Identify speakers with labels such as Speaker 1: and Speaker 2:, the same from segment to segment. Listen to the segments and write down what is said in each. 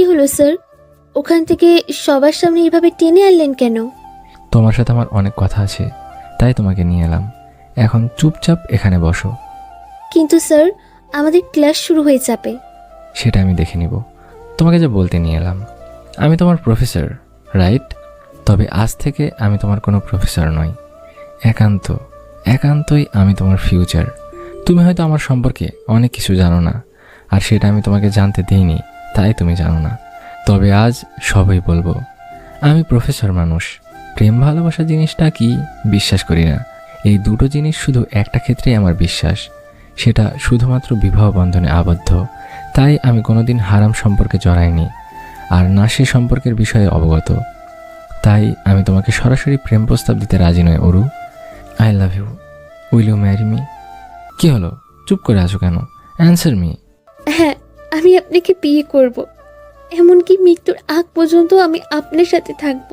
Speaker 1: কি হলো স্যার? ওখান থেকে সবার সামনে এভাবে টেনে আনলেন কেন?
Speaker 2: তোমার সাথে আমার অনেক কথা আছে তাই তোমাকে নিয়ে এলাম। এখন চুপচাপ এখানে বসো।
Speaker 1: কিন্তু স্যার আমাদের ক্লাস শুরু হয়ে যাবে।
Speaker 2: সেটা আমি দেখে নিব। তোমাকে যা বলতে নিয়ে এলাম আমি তোমার প্রফেসর রাইট? তবে আজ থেকে আমি তোমার কোনো প্রফেসর নই। একান্ত একান্তই আমি তোমার ফিউচার। তুমি হয়তো আমার সম্পর্কে অনেক কিছু জানো না আর সেটা আমি তোমাকে জানতে দিইনি। তাই তুমি জানো না। তবে আজ সবই বলব। আমি প্রফেসর মানুষ। প্রেম ভালোবাসা জিনিসটা কি? বিশ্বাস করি না। এই দুটো জিনিস শুধু একটা ক্ষেত্রেই আমার বিশ্বাস। সেটা শুধুমাত্র বিবাহ বন্ধনে আবদ্ধ। তাই আমি কোনোদিন হারাম সম্পর্কে জড়াইনি। আর না সে সম্পর্কের বিষয়ে অবগত। তাই আমি তোমাকে সরাসরি প্রেম প্রস্তাব দিতে রাজি নয় Aru. I love you. Will you marry me? কি হলো? চুপ করে আছো কেন? Answer me.
Speaker 1: হ্যাঁ আমি আপনাকে বিয়ে করব। এমনকি মৃত্যুর আগ পর্যন্ত আমি আপনার সাথে থাকব।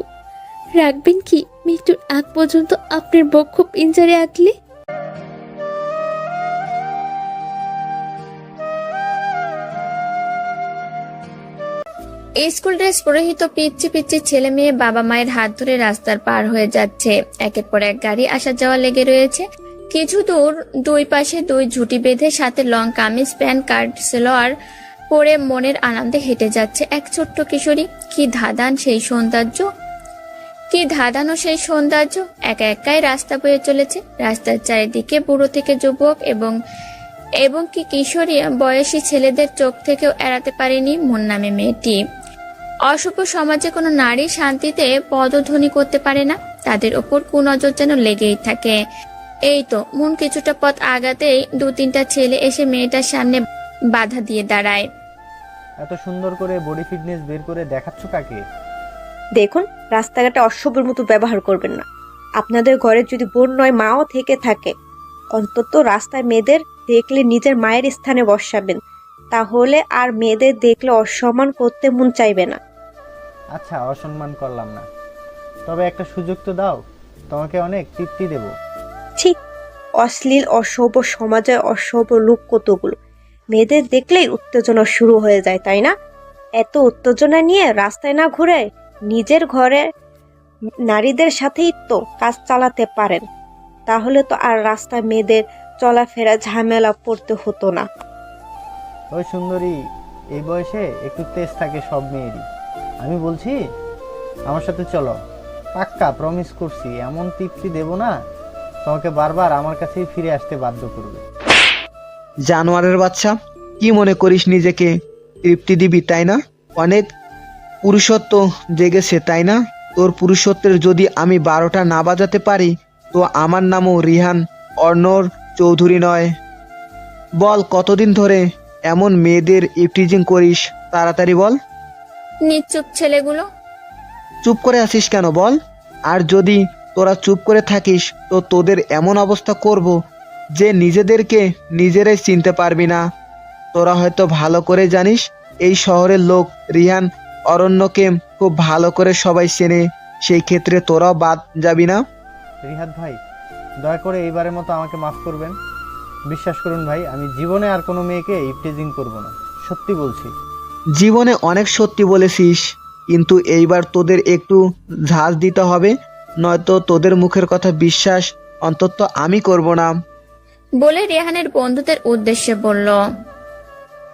Speaker 1: রাখবেন কি, মৃত্যুর আগ পর্যন্ত আপনার বক্ষ পিঞ্জারে আঁকলে?
Speaker 3: স্কুল ড্রেস পরিহিত পিচ্ছি পিচ্ছি ছেলে মেয়ে বাবা মায়ের হাত ধরে রাস্তার পার হয়ে যাচ্ছে। একের পর এক গাড়ি আসা যাওয়া লেগে রয়েছে। কিছু দূর দুই পাশে দুই ঝুটি বেঁধে সাথে long kameez, pant, card, salwar পরে মনের আনন্দে হেঁটে যাচ্ছে এক ছোট্ট কিশোরী। কি ধাদান সেই সৌন্দর্য? কি ধাঁধানো সেই সৌন্দর্য? একা একাই রাস্তা বয়ে চলেছে। রাস্তার চারিদিকে বুড়ো থেকে যুবক এবং এবং কি কিশোরী বয়সী ছেলেদের চোখ থেকেও এড়াতে পারেনি মন নামে মেয়েটি। অশুভ সমাজে কোনো নারী শান্তিতে পদধ্বনি করতে পারে না। তাদের ওপর কুনজর যেন লেগেই থাকে। এই তো, মন কিছুটা পথ আগাতেই দু তিনটা ছেলে এসে মেয়েটার সামনে বাধা দিয়ে দাঁড়ায়।
Speaker 4: এত সুন্দর করে বডি ফিটনেস বের করে দেখাচ্ছ কাকে?
Speaker 5: দেখুন রাস্তাঘাটে অসভ্যের মতো ব্যবহার করবেন না। আপনাদের ঘরে যদি বোন নয় মাও থেকে থাকে অন্তত রাস্তায় মেয়েদের দেখলে নিজের মায়ের স্থানে বসাবেন। তাহলে আর মেয়েদের দেখলে অসম্মান করতে মন চাইবে না।
Speaker 4: আচ্ছা অসম্মান করলাম না। তবে একটা সুযোগ তো দাও তোমাকে অনেক তৃপ্তি দেব।
Speaker 5: ঠিক অশ্লীল অসভ্য সমাজে অসভ্য লোক কতগুলো? মেয়েদের দেখলেই উত্তেজনা শুরু হয়ে যায়, তাই না? এত উত্তেজনা নিয়ে রাস্তায় না ঘুরে নিজের ঘরে নারীদের সাথেই তো কাজ চালাতে পারেন। তাহলে তো আর রাস্তায় মেয়েদের চলাফেরা ঝামেলা পড়তে হতো না।
Speaker 4: ওই সুন্দরী, এই বয়সে একটু তেজ থাকে সব মেয়েরই। আমি বলছি, আমার সাথে চলো। পাক্কা প্রমিস করছি, এমন তৃপ্তি দেব না, তোমাকে বারবার আমার কাছেই ফিরে আসতে বাধ্য করবে।
Speaker 6: জানোয়ারের বাচ্চা কি মনে করিস নিজেকে? তৃপ্তি দিবি তাই না? অনেক পুরুষত্ব জেগেছে তাই না? তোর পুরুষত্বের যদি আমি বারোটা না বাজাতে পারি তো আমার নামও রিহান অর্ণর চৌধুরী নয়। বল কতদিন ধরে এমন মেয়েদের ইফটিজিং করিস? তাড়াতাড়ি বল।
Speaker 3: নিশ্চুপ ছেলেগুলো।
Speaker 6: চুপ করে আসিস কেন বল? আর যদি তোরা চুপ করে থাকিস তো তোদের এমন অবস্থা করব যে নিজেদেরকে নিজেরাই চিনতে পারবি না। তোরা হয়তো ভালো করে জানিস এই শহরের লোক রিহান অরণ্যকে খুব ভালো করে সবাই চেনে সেই ক্ষেত্রে তোরাও বাদ যাবি না।
Speaker 4: রিহাত ভাই দয়া করে এইবারের মতো আমাকে মাফ করবেন। বিশ্বাস করুন ভাই আমি জীবনে আর কোনো মেয়েকে ইফটেজিং করব না। সত্যি বলছি।
Speaker 6: জীবনে অনেক সত্যি বলেছিস কিন্তু এইবার তোদের একটু ঝাঁজ দিতে হবে নয়তো তোদের মুখের কথা বিশ্বাস অন্তত আমি করব না।
Speaker 3: বলে রেহানের বন্ধুদের উদ্দেশ্যে বলল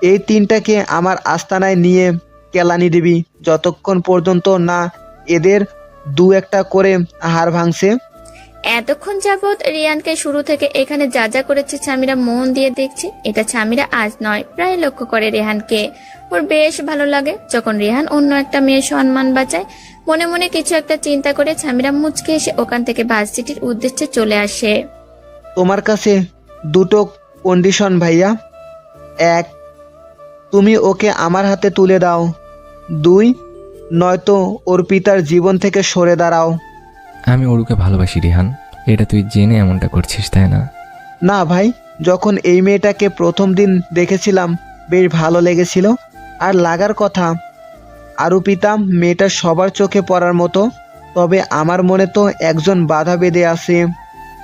Speaker 6: এই তিনটাকে আমার আস্তানায় নিয়ে কেলানি দিবি। যতক্ষণ পর্যন্ত না এদের দু একটা করে হাড় ভাঙছে।
Speaker 3: এতক্ষণ যাবৎ রিয়ানকে শুরু থেকে এখানে যা যা করেছে ছামিরা মন দিয়ে দেখছে এটা ছামিরা আজ নয় প্রায় লক্ষ্য করে রেহানকে। ওর বেশ ভালো লাগে যখন রেহান অন্য একটা মেয়ের সম্মান বাঁচায়। মনে মনে কিছু একটা চিন্তা করে ছামিরা মুচকে এসে ওখান থেকে ভার্সিটির উদ্দেশ্যে চলে আসে।
Speaker 6: তোমার কাছে দুটো কন্ডিশন ভাইয়া। এক তুমি ওকে আমার হাতে তুলে দাও। দুই নয়তো ওর পিতার জীবন থেকে সরে দাঁড়াও।
Speaker 2: আমি অরুকে ভালোবাসি রিহান। এটা তুই জেনে এমনটা করছিস তাই না?
Speaker 6: না ভাই যখন এই মেয়েটাকে প্রথম দিন দেখেছিলাম বেশ ভালো লেগেছিল। আর লাগার কথা আরও পিতা মেয়েটা সবার চোখে পড়ার মতো তবে আমার মনে তো একজন বাধা বেঁধে আছে।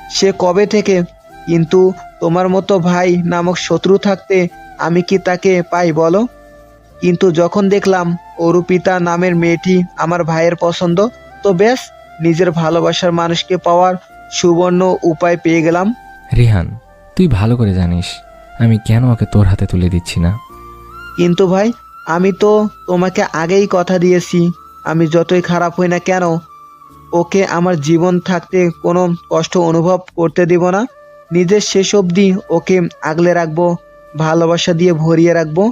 Speaker 6: সে কবে থেকে কিন্তু তোমার মতো ভাই নামক শত্রু থাকতে আমি কি তাকে পাই বলো? কিন্তু যখন দেখলাম অরুপিতা নামের মেয়েটি আমার ভাইয়ের পছন্দ তো বেশ নিজের ভালোবাসার মানুষকে পাওয়ার সুবর্ণ উপায় পেয়ে গেলাম।
Speaker 2: রিহান তুই ভালো করে জানিস আমি কেন ওকে তোর হাতে তুলে দিচ্ছি না?
Speaker 6: কিন্তু ভাই আমি তো তোমাকে আগেই কথা দিয়েছি আমি যতই খারাপ হই না কেন ওকে আমার জীবন থাকতে কোনো কষ্ট অনুভব করতে দিব না। নিজের শেষ অবধি ওকে আগলে রাখব, ভালোবাসা দিয়ে ভরিয়ে রাখব।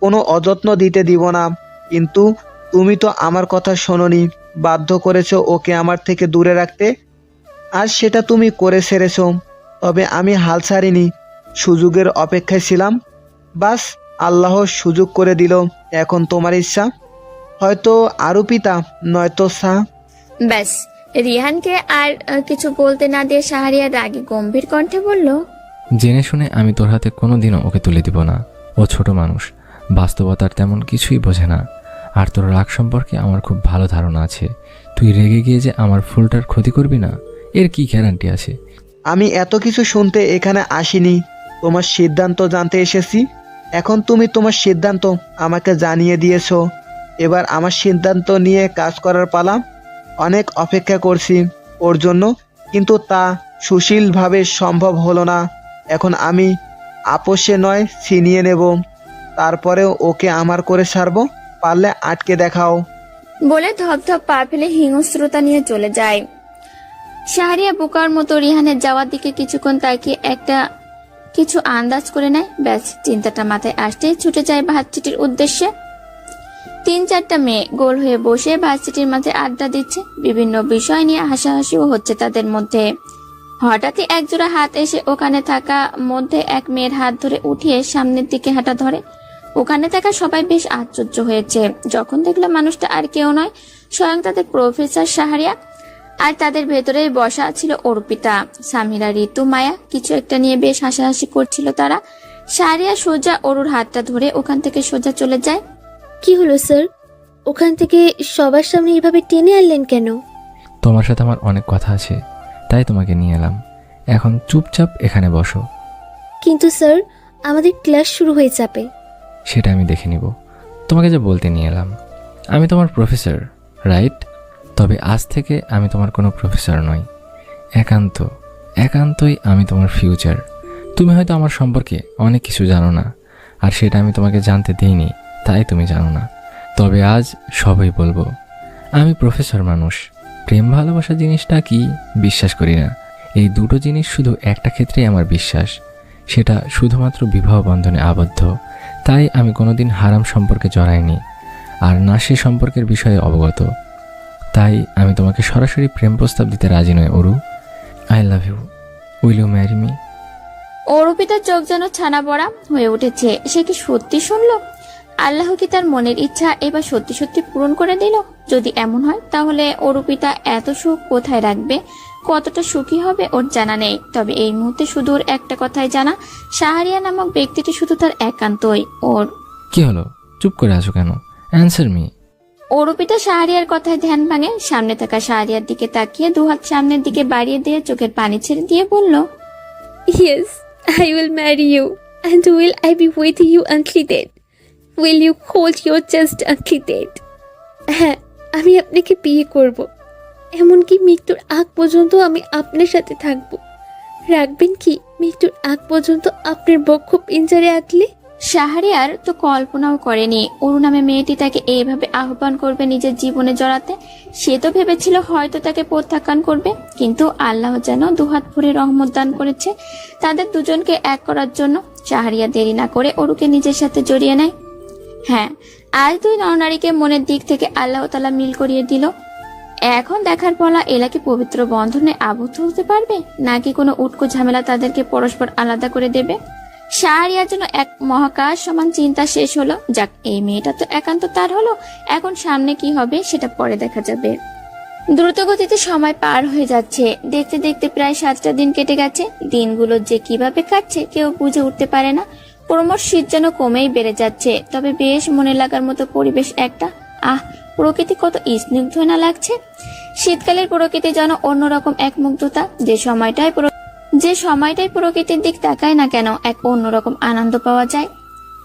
Speaker 6: কোনো অযত্ন দিতে দিব না। কিন্তু তুমি তো আমার কথা শোনোনি, বাধ্য করেছ ওকে আমার থেকে দূরে রাখতে। আর সেটা তুমি করে সেরেছ, তবে আমি হাল ছাড়িনি, সুযোগের অপেক্ষায় ছিলাম। বাস, আল্লাহ সুযোগ করে দিল, এখন তোমার ইচ্ছা। হয়তো আরও পিতা, নয়তো সা
Speaker 3: ব্যাস। রিহানকে আর কিছু বলতে না দিয়ে শাহরিয়া রাগে গম্ভীর কণ্ঠে বলল
Speaker 2: জেনে শুনে আমি তোর হাতে কোনো দিনও ওকে তুলে দিব না। ও ছোট মানুষ বাস্তবতার তেমন কিছুই বোঝে না। আর তোর রাগ সম্পর্কে আমার খুব ভালো ধারণা আছে। তুই রেগে গিয়ে যে আমার ফুলটার ক্ষতি করবি না এর কি গ্যারান্টি আছে?
Speaker 6: আমি এত কিছু শুনতে এখানে আসিনি। তোমার সিদ্ধান্ত জানতে এসেছি। এখন তুমি তোমার সিদ্ধান্ত আমাকে জানিয়ে দিয়েছ। এবার আমার সিদ্ধান্ত নিয়ে কাজ করার পালা। অনেক অপেক্ষা করছি ওর জন্য, কিন্তু তা সুশীলভাবে সম্ভব হলো না। এখন আমি আপোষে নয়, ছিনিয়ে নেব। তারপরেও ওকে আমার করে ছাড়বো পারলে আটকে দেখাও।
Speaker 3: বলে ধপ ধপ পা ফেলে হিংস্রতা নিয়ে চলে যায়। শাহরিয়া বোকার মতো রিহানের যাওয়ার দিকে কিছুক্ষণ তাকিয়ে একটা কিছু আন্দাজ করে নেয়। ব্যাস, চিন্তাটা মাথায় আসতেই ছুটে যায় ভাতচিটির উদ্দেশ্যে। তিন চারটা মেয়ে গোল হয়ে বসে ভাতচিটির মাঝে আড্ডা দিচ্ছে। বিভিন্ন বিষয় নিয়ে হাসাহাসিও হচ্ছে তাদের মধ্যে। হঠাৎই একজোড়া হাত এসে ওখানে থাকা মধ্যে এক মেয়ের হাত ধরে উঠিয়ে সামনের দিকে হাঁটা ধরে। ওখানে থাকা সবাই বেশ আশ্চর্য হয়েছে। যখন দেখল মানুষটা আর কেউ নয়, স্বয়ং তাদের প্রফেসর সাহারিয়া আর তাদের ভেতরে বসা ছিল অর্পিতা। সামিরা, ঋতু, মায়া কিছু একটা নিয়ে বেশ হাসাহাসি করছিল তারা। সাহারিয়া সোজা অরুর হাতটা ধরে ওখান থেকে সোজা চলে যায়।
Speaker 1: কি হলো স্যার? ওখান থেকে সবার সামনে এভাবে টেনে আনলেন কেন?
Speaker 2: তোমার সাথে আমার অনেক কথা আছে তাই তোমাকে নিয়ে এলাম। এখন চুপচাপ এখানে বসো।
Speaker 1: কিন্তু স্যার আমাদের ক্লাস শুরু হয়ে যাবে।
Speaker 2: সেটা আমি দেখে নিব। তোমাকে যে বলতে নিয়ে এলাম আমি তোমার প্রফেসর রাইট? তবে আজ থেকে আমি তোমার কোনো প্রফেসর নই। একান্ত একান্তই আমি তোমার ফিউচার। তুমি হয়তো আমার সম্পর্কে অনেক কিছু জানো না আর সেটা আমি তোমাকে জানতে দিইনি। তাই তুমি জানো না। তবে আজ সবই বলব, আমি প্রফেসর মানুষ। প্রেম ভালোবাসা জিনিসটা কি? বিশ্বাস করি না। এই দুটো জিনিস শুধু একটা ক্ষেত্রেই আমার বিশ্বাস। সেটা শুধুমাত্র বিবাহ বন্ধনে আবদ্ধ। তাই আমি কোনোদিন হারাম সম্পর্কে জড়াইনি, আর না সে সম্পর্কের বিষয়ে অবগত। তাই আমি তোমাকে সরাসরি প্রেম প্রস্তাব দিতে রাজি নই, Aru. I love you. Will you marry me?
Speaker 3: অরুপিতার চোখ যেন ছানা পড়া হয়ে উঠেছে। সে কি সত্যি শুনলো? আল্লাহ কি তার মনের ইচ্ছা এবার সত্যি সত্যি পূরণ করে দিল? যদি এমন হয় তাহলে অরুপিতা এত সুখ কোথায় রাখবে? কতটা সুখী হবে ওর জানা নেই। তবে এই মুহূর্তে শুধু ওর একটা কথাই জানা সাহারিয়া নামক ব্যক্তিটি শুধু তার একান্তই। ওর
Speaker 2: কি হলো? চুপ করে আছো কেন? অ্যান্সার মি
Speaker 3: অরুপিতা শাহরিয়ার কথায় ধ্যান ভাঙে সামনে থাকা শাহরিয়ার দিকে তাকিয়ে দুহাত সামনের দিকে বাড়িয়ে দিয়ে চোখের পানি ছেড়ে দিয়ে বলল
Speaker 1: yes I will marry you and will I be with you only dead will you hold your just only dead হ্যাঁ আমি আপনাকে বিয়ে করব। এমনকি মৃত্যুর আগ পর্যন্ত আমি আপনার সাথে থাকব। রাখবেন কি, মৃত্যুর আগ পর্যন্ত আপনার বক্ষ পিঞ্জারে আঁকলে?
Speaker 3: শাহরিয়ার তো কল্পনাও করেনি। অরু নামে মেয়েটি তাকে এইভাবে আহ্বান করবে নিজের জীবনে জড়াতে। সে তো ভেবেছিল হয়তো তাকে প্রত্যাখ্যান করবে। কিন্তু আল্লাহ যেন দুহাত ভরে রহমত দান করেছে। তাদের দুজনকে এক করার জন্য শাহরিয়া দেরি না করে অরুকে নিজের সাথে জড়িয়ে নেয়। হ্যাঁ আজ দুই নরনারীকে মনের দিক থেকে আল্লাহ তালা মিল করিয়ে দিল। এখন দেখার পলা এলাকে পবিত্র বন্ধনে আবদ্ধ হতে পারবে, নাকি কোনো উটকো ঝামেলা তাদেরকে পরস্পর আলাদা করে দেবে? শাহরিয়ার জন্য এক মহাকাশ সমান চিন্তা শেষ হলো। যাক, এই মেয়েটা তো একান্ত তার হলো। এখন সামনে কি হবে সেটা পরে দেখা যাবে। দ্রুত গতিতে সময় পার হয়ে যাচ্ছে। দেখতে দেখতে প্রায় সাতটা দিন কেটে গেছে। দিনগুলো যে কীভাবে কাটছে কেউ বুঝে উঠতে পারে না। ক্রমশ শীত যেন কমেই বেড়ে যাচ্ছে, তবে বেশ মনে লাগার মতো পরিবেশ একটা। আহ, প্রকৃতি কত স্নিগ্ধ না লাগছে? শীতকালের প্রকৃতি যেন অন্যরকম এক মুগ্ধতা যে সময়টায় প্র- যে সময়টাই প্রকৃতির দিক তাকায় না কেন, এক অন্যরকম আনন্দ পাওয়া যায়।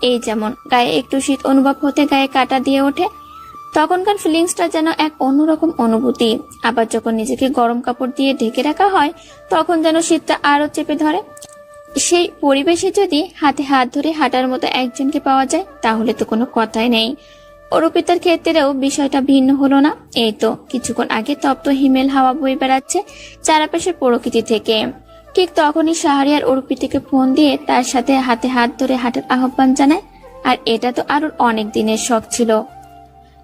Speaker 3: এই যেমন, গায়ে একটু শীত অনুভব হতে গায়ে কাটা দিয়ে ওঠে, তখনকার ফিলিংসটা যেন এক অন্যরকম অনুভূতি। আবার যখন নিজেকে গরম কাপড় দিয়ে ঢেকে রাখা হয়, তখন যেন শীতটা আরও চেপে ধরে। সেই পরিবেশে যদি হাতে হাত ধরে হাঁটার মতো একজনকে পাওয়া যায়, তাহলে তো কোনো কথাই নেই। অরুপিতার ক্ষেত্রেও বিষয়টা ভিন্ন হলো না। এই তো কিছুক্ষণ আগে তপ্ত হিমেল হাওয়া বয়ে বেড়াচ্ছে চারাপাশের প্রকৃতি থেকে। ঠিক তখনই শাহরিয়ার অরুপিতাকে ফোন দিয়ে তার সাথে হাতে হাত ধরে হাঁটার আহ্বান জানায়, আর এটা তো আরও অনেক দিনের শখ ছিল।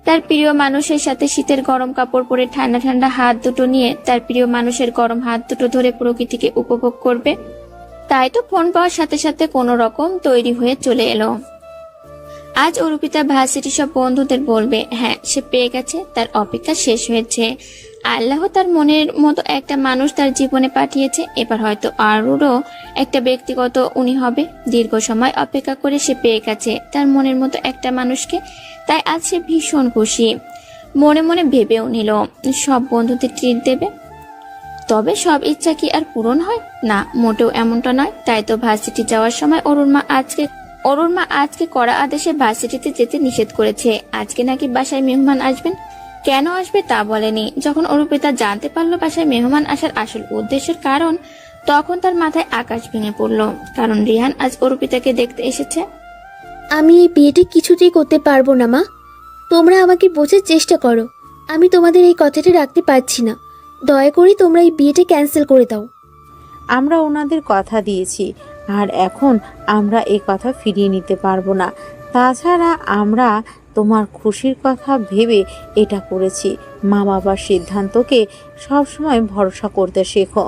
Speaker 3: তার প্রিয় মানুষের সাথে শীতের গরম কাপড় পরে ঠান্ডা ঠান্ডা হাত দুটো নিয়ে তার প্রিয় মানুষের গরম হাত দুটো ধরে প্রকৃতিকে উপভোগ করবে। তাই তো ফোন পাওয়ার সাথে সাথে কোনো রকম তৈরি হয়ে চলে এলো। আজ অরুপিতা ভার্সিটি সব বন্ধুদের বলবে হ্যাঁ সে পেয়ে গেছে, তার অপেক্ষা শেষ হয়েছে। আল্লাহ তার মনের মতো একটা মানুষ তার জীবনে পাঠিয়েছে, এবার হয়তো আরও একটা ব্যক্তিগত উনি হবে। দীর্ঘ সময় অপেক্ষা করে সে পেয়ে গেছে তার মনের মতো একটা মানুষকে, তাই আজ সে ভীষণ খুশি। মনে মনে ভেবেও নিল, সব বন্ধুদের ট্রিট দেবে তবে সব ইচ্ছা কি আর পূরণ হয়? না, মোটেও এমনটা নয়। তাই তো ভার্সিটি যাওয়ার সময় অরুণ মা আজকে অরুণ মা আজকে কড়া আদেশে ভার্সিটিতে যেতে নিষেধ করেছে। আজকে নাকি বাসায় মেহমান আসবেন? কেন আসবে তা বলেনি। যখন অরুপিতা জানতে পারল বাসায় মেহমান আসার আসল উদ্দেশ্যের কারণ, তখন তার মাথায় আকাশ ভেঙে পড়ল। কারণ রিহান আজ অরুপিতাকে দেখতে এসেছে।
Speaker 1: আমি এই বিয়েটি কিছুতেই করতে পারব না, মা। তোমরা আমাকে বোঝার চেষ্টা করো। আমি তোমাদের এই কথাটি রাখতে পারছি না। দয়া করে তোমরা এই বিয়েটা ক্যান্সেল করে দাও।
Speaker 7: আমরা ওনাদের কথা দিয়েছি, আর এখন আমরা এই কথা ফিরিয়ে নিতে পারব না। তাছাড়া আমরা তোমার খুশির কথা ভেবে এটা করেছি। মা বাবার সিদ্ধান্তকে সবসময় ভরসা করতে শেখো।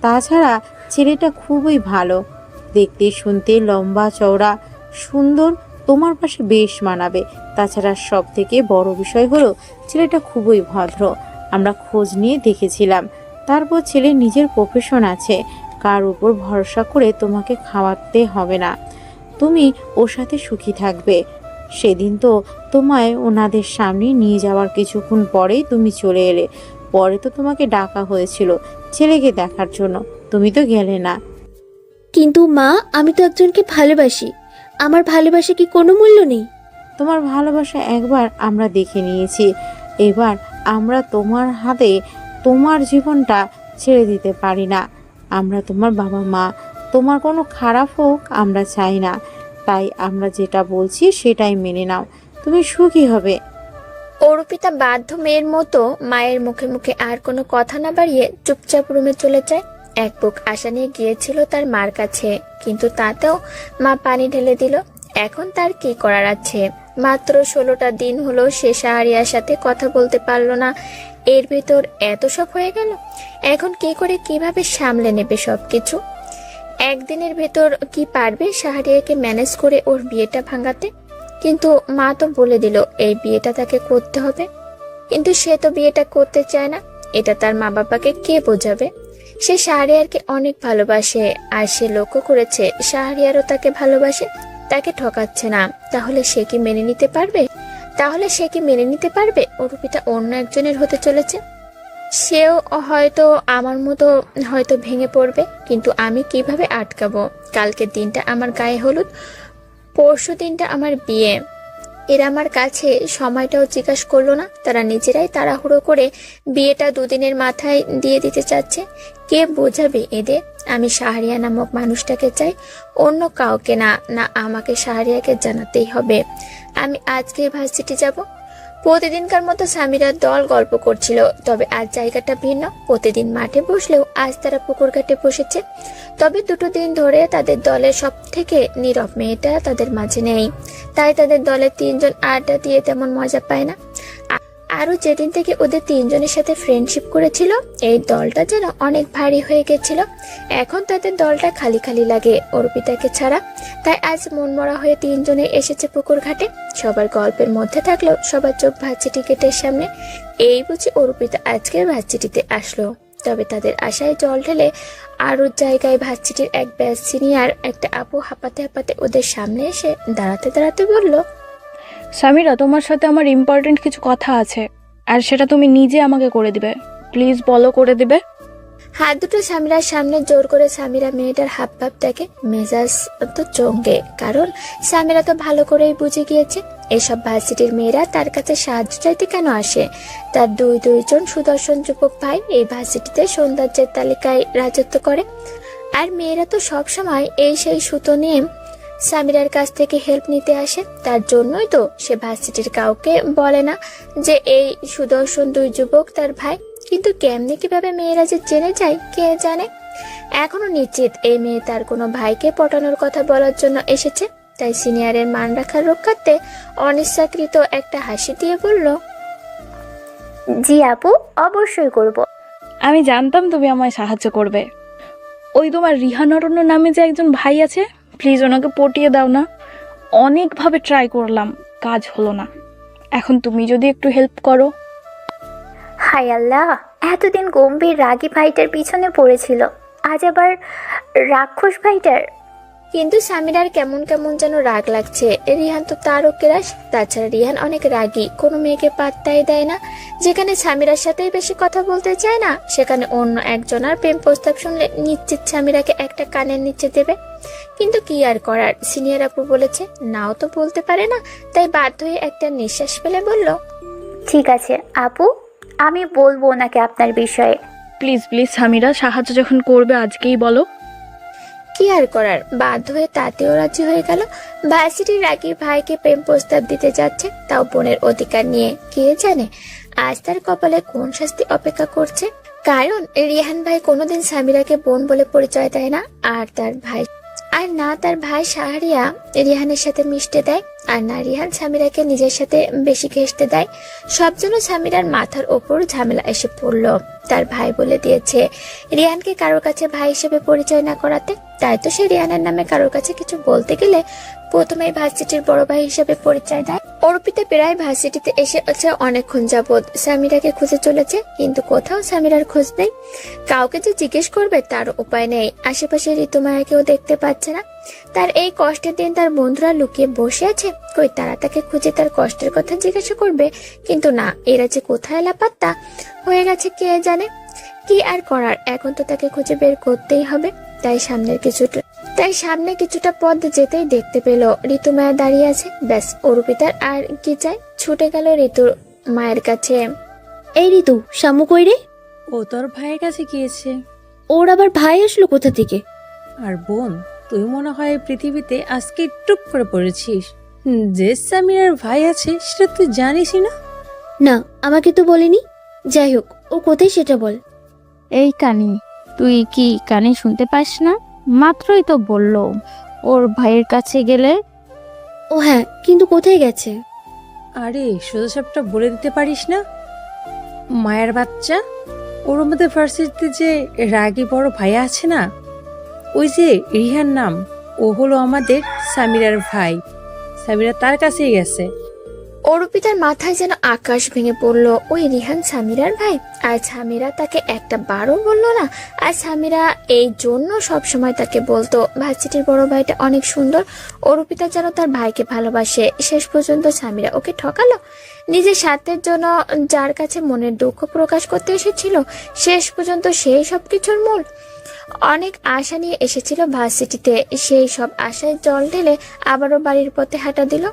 Speaker 7: তাছাড়া ছেলেটা খুবই ভালো। দেখতে শুনতে লম্বা চওড়া, সুন্দর, তোমার পাশে বেশ মানাবে। তাছাড়া সব থেকে বড় বিষয় হলো, ছেলেটা খুবই ভদ্র। আমরা খোঁজ নিয়ে দেখেছিলাম। তারপর ছেলে নিজের প্রফেশন আছে। কার উপর ভরসা করে তোমাকে খাওয়াতে হবে না। তুমি ওর সাথে সুখী থাকবে। সেদিন তো তোমায় ওনাদের সামনে নিয়ে যাওয়ার কিছুক্ষণ পরেই তুমি চলে এলে। পরে তো তোমাকে ডাকা হয়েছিল ছেলেকে দেখার জন্য। তুমি তো গেলে না।
Speaker 1: কিন্তু মা আমি তো একজনকে ভালোবাসি। আমার ভালোবাসা কি কোনো মূল্য নেই?
Speaker 7: তোমার ভালোবাসা একবার আমরা দেখে নিয়েছি। এবার আমরা তোমার হাতে তোমার জীবনটা ছেড়ে দিতে পারি না। আমরা তোমার বাবা মা, তোমার কোনো খারাপ হোক আমরা চাই না। তাই আমরা যেটা বলছি সেটাই মেনে নাও। তুমি সুখী হবে।
Speaker 3: অরুপিতা বাধ্য মেয়ের মতো মায়ের মুখে মুখে আর কোনো কথা না বাড়িয়ে চুপচাপ রুমে চলে যায়। এক বুক আশা নিয়ে গিয়েছিল তার মার কাছে, কিন্তু তাতেও মা পানি ঢেলে দিল। এখন তার কি করার আছে? মাত্র ষোলোটা দিন হলো সে শাহরিয়ার সাথে কথা বলতে পারল না। এর ভেতর এত সব হয়ে গেল। এখন কি করে, কীভাবে সামলে নেবে সব কিছু একদিনের ভেতর কি পারবে শাহরিয়াকে ম্যানেজ করে ওর বিয়েটা ভাঙাতে? কিন্তু মা তো বলে দিল, এই বিয়েটা তাকে করতে হবে। কিন্তু সে তো বিয়েটা করতে চায় না। এটা তার মা বাবাকে কে বোঝাবে? সে শাহরিয়ারকে অনেক ভালোবাসে, আর সে লক্ষ্য করেছে শাহরিয়ারও তাকে ভালোবাসে। তাকে ঠকাচ্ছে না। তাহলে সে কি মেনে নিতে পারবে? তাহলে সে কি মেনে নিতে পারবে? অরূপিতা অন্য একজনের হতে চলেছে। সেও হয়তো আমার মতো হয়তো ভেঙে পড়বে, কিন্তু আমি কীভাবে আটকাবো? কালকের দিনটা আমার গায়ে হলুদ, পরশু দিনটা আমার বিয়ে। এরা আমার কাছে সময়টাও জিজ্ঞাসা করল না। তারা নিজেরাই তাড়াহুড়ো করে বিয়েটা দুদিনের মাথায় দিয়ে দিতে চাচ্ছে। কে বোঝাবে এদের? আমি শাহরিয়া নামক মানুষটাকে চাই, অন্য কাউকে না না আমাকে শাহরিয়াকে জানাতেই হবে। আমি আজকে ভার্সিটি যাব। প্রতিদিনকার মতো স্বামীরা দল গল্প করছিল, তবে আজ জায়গাটা ভিন্ন। প্রতিদিন মাঠে বসলেও আজ তারা পুকুর ঘাটে বসেছে। তবে দুটো দিন ধরে তাদের দলের সব থেকে নীরব মেয়েটা তাদের মাঝে নেই। তাই তাদের দলের তিনজন আড্ডা দিয়ে তেমন মজা পায় না। আরও যেদিন থেকে ওদের তিনজনের সাথে ফ্রেন্ডশিপ করেছিল, এই দলটা যেন অনেক ভারী হয়ে গেছিল। এখন তাদের দলটা খালি খালি লাগে অর্পিতাকে ছাড়া। তাই আজ মনমরা হয়ে তিনজনে এসেছে পুকুর ঘাটে। সবার গল্পের মধ্যে থাকলেও সবার চোখ ভার্সিটি গেটের সামনে। এই বুঝি অর্পিতা আজকের ভার্সিটিতে আসলো। তবে তাদের আশায় জল ঢেলে আরও জায়গায় ভার্সিটির এক ব্যাস সিনিয়র একটা আপু হাঁপাতে হাঁপাতে ওদের সামনে এসে দাঁড়াতে দাঁড়াতে বলল
Speaker 8: সামিরা, তোমার সাথে আমার ইম্পর্টেন্ট কিছু কথা আছে, আর সেটা তুমি নিজে আমাকে করে দিবে। প্লিজ বলো করে দিবে।
Speaker 3: হাত দুটো সামিরার সামনে জোর করে সামিরা মেয়েটার হাব দেখে মেজাজ তো চঙ্গে কারণ সামিরা তো ভালো করেই বুঝে গিয়েছে, এসব ভার্সিটির মেয়েরা তার কাছে সাহায্য চাইতে কেন আসে? তার দুই দুইজন সুদর্শন যুবক ভাই এই ভার্সিটিতে সৌন্দর্যের তালিকায় রাজত্ব করে, আর মেয়েরা তো সব সময় এই সেই সুতো নিয়ে সামিরার কাছ থেকে হেল্প নিতে আসে। তার জন্যই তো সে ভার্সিটির কাউকে বলে না যে এই সুদর্শন দুই যুবক তার ভাই। কিন্তু কেমনি কীভাবে মেয়েরা যে জেনে যায় কে জানে? এখনও নিশ্চিত এই মেয়ে তার কোনো ভাইকে পটানোর কথা বলার জন্য এসেছে। তাই সিনিয়রের মান রাখার রক্ষার্থে অনিচ্ছাকৃত একটা হাসি দিয়ে বলল
Speaker 9: জি আপু অবশ্যই করব।
Speaker 8: আমি জানতাম তুমি আমায় সাহায্য করবে। ওই তোমার রিহানরণ্য নামে যে একজন ভাই আছে প্লিজ ওনাকে পটিয়ে দাও না। অনেকভাবে ট্রাই করলাম, কাজ হলো না। এখন তুমি যদি একটু হেল্প করো।
Speaker 9: হাই আল্লাহ, এতদিন গম্ভীর রাগী ভাইটার পিছনে পড়েছিল। আজ আবার রাক্ষস ভাইটার
Speaker 3: কিন্তু সামিরার কেমন কেমন যেন রাগ লাগছে। রিহান তো তারও কেরাস তাছাড়া রিহান অনেক রাগী। কোনো মেয়েকে পাত্তাই দেয় না। যেখানে সামিরার সাথেই বেশি কথা বলতে চায় না সেখানে অন্য একজনের প্রেম প্রস্তাব শুনলে নিশ্চিত সামিরাকে একটা কানের নিচে দেবে। কিন্তু কি আর করার? সিনিয়র আপু বলেছে নাও তো বলতে পারে না তাই বাধ্য হয়ে একটা নিঃশ্বাস ফেলে বলল
Speaker 9: ঠিক আছে আপু আমি বলব ওনাকে আপনার বিষয়ে।
Speaker 8: প্লিজ প্লিজ সামিরা সাহায্য যখন করবে আজকেই বলো।
Speaker 3: কি আর করার? বাধ্য হয়ে তাতেও রাজি হয়ে গেল। ভার্সিটির রাগী ভাইকে প্রেম প্রস্তাব দিতে যাচ্ছে তাও বোনের অধিকার নিয়ে। কে জানে আজ তার কপালে কোন শাস্তি অপেক্ষা করছে? কারণ রিহান ভাই কোনোদিন সামিরাকে বোন বলে পরিচয় দেয় না, আর তার ভাই আর না তার ভাই শাহরিয়া রিহানের সাথে মিশতে দেয়, আর না রিহান সামিরাকে নিজের সাথে বেশি ঘেসতে দেয়। সব জন্য সামিরার মাথার ওপর ঝামেলা এসে পড়ল। তার ভাই বলে দিয়েছে, রিয়ানকে কারোর কাছে ভাই হিসেবে পরিচয় না করাতে তাই তো সে রিয়ানের নামে কারোর কাছে কিছু বলতে গেলে প্রথমেই ভার্সিটির বড় ভাই হিসেবে পরিচয় দেয়। অর্পিতা প্রায় ভার্সিটিতে এসে আছে অনেকক্ষণ যাবৎ সামিরাকে খুঁজে চলেছে, কিন্তু কোথাও সামিরার খোঁজ নেই। কাউকে যে জিজ্ঞেস করবে তার উপায় নেই। আশেপাশে ঋতুমায়াকেও দেখতে পাচ্ছে না। তার এই কষ্টের দিন তার বন্ধুরা লুকিয়ে বসে আছে। কই, তারা তাকে খুঁজে তার কষ্টের কথা জিজ্ঞাসা করবে? কিন্তু না, এরা যে কোথায় লাপাত্তা? হয়ে গেছে কে জানে? কি আর করার? এখন তো তাকে খুঁজে বের করতেই হবে। তাই সামনের কিছুটা তাই সামনে কিছুটা পথ যেতেই দেখতে পেল ঋতু মায়া দাঁড়িয়ে আছে। ব্যাস অরুপিতার আর কি চাই? ছুটে গেল ঋতুর মায়ের কাছে।
Speaker 1: এই ঋতু শামু কই রে?
Speaker 10: ও তোর ভাইয়ের কাছে গিয়েছে।
Speaker 1: ওর আবার ভাই আসলো কোথা থেকে?
Speaker 10: আর বোন তুই মনে হয় পৃথিবীতে আজকে টুক করে পড়েছিস। যে সামিরার ভাই আছে সেটা তুই জানিসই না?
Speaker 1: না আমাকে তো বলেনি। যাই হোক ও কোথায় সেটা বল।
Speaker 11: এই কানি তুই কি কানে শুনতে পাস না? মাত্রই তো বলল। ওর ভাইয়ের কাছে গেলে?
Speaker 1: ও হ্যাঁ কিন্তু কোথায় গেছে?
Speaker 10: আরে সোজা সাপটা বলে দিতে পারিস না? মায়ের বাচ্চা? ওর মধ্যে ভার্সিটিতে যে রাগী বড় ভাইয়া আছে না? ওই যে রিহান নাম ও হলো আমাদের সামিরার ভাই। সামিরা তার কাছেই গেছে।
Speaker 3: অরুপিতার মাথায় যেন আকাশ ভেঙে পড়ল। ওই রিহান সামিরার ভাই? আর সামিরা তাকে একটা বারও বলল না? আর সামিরা এই জন্য সব সময় তাকে বলতো ভার্সিটির বড় ভাইটা অনেক সুন্দর। অরুপিতা যেন তার ভাইকে ভালোবাসে। শেষ পর্যন্ত সামিরা ওকে ঠকালো। নিজের স্বার্থের জন্য যার কাছে মনের দুঃখ প্রকাশ করতে এসেছিল, শেষ পর্যন্ত সেই সব কিছুর মূল। অনেক আশা নিয়ে এসেছিল ভার্সিটিতে। সেই সব আশায় জল ঢেলে আবারও বাড়ির পথে হাঁটা দিল।